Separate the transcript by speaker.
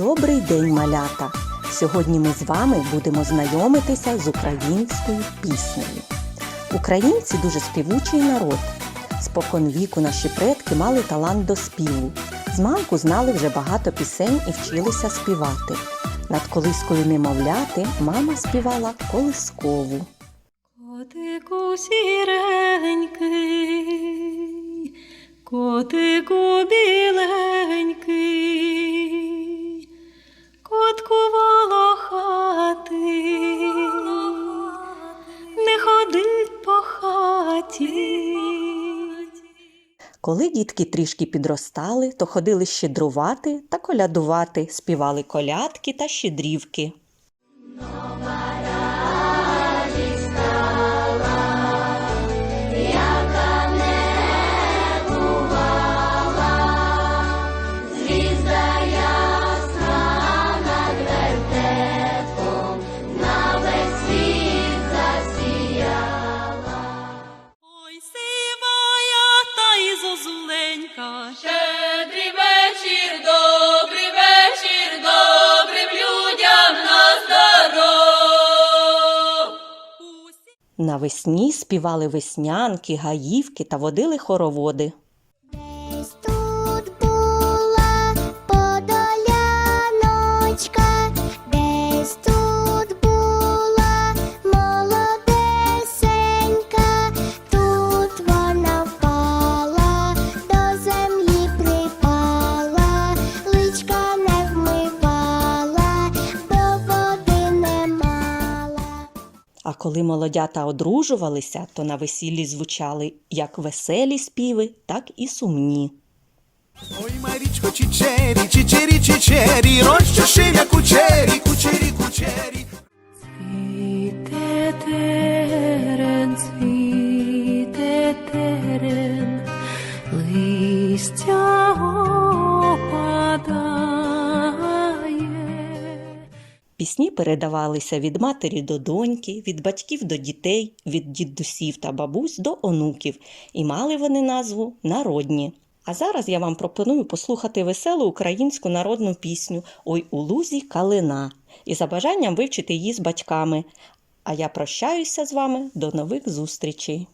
Speaker 1: Добрий день, малята! Сьогодні ми з вами будемо знайомитися з українською піснею. Українці дуже співучий народ. Спокон віку наші предки мали талант до співу. З знали вже багато пісень і вчилися співати. Над колискою немовляти мама співала колискову.
Speaker 2: Котику сіренький, котику біленький,
Speaker 1: Коли дітки трішки підростали, то ходили щедрувати та колядувати, співали колядки та щедрівки.
Speaker 2: Зозуленька. Щедрий вечір, добрий вечір, добрим людям на здоров.
Speaker 1: Навесні співали веснянки, гаївки та водили хороводи. А коли молодята одружувалися, то на весіллі звучали як веселі співи, так і сумні.
Speaker 3: Ой, Марічко, чичері, чичері, чичері, розчеши кучері, кучері, кучері.
Speaker 2: Цвіте терен, цвіте терен, листя
Speaker 1: Пісні передавалися від матері до доньки, від батьків до дітей, від дідусів та бабусь до онуків, і мали вони назву народні. А зараз я вам пропоную послухати веселу українську народну пісню Ой у лузі калина і за бажанням вивчити її з батьками. А я прощаюся з вами до нових зустрічей.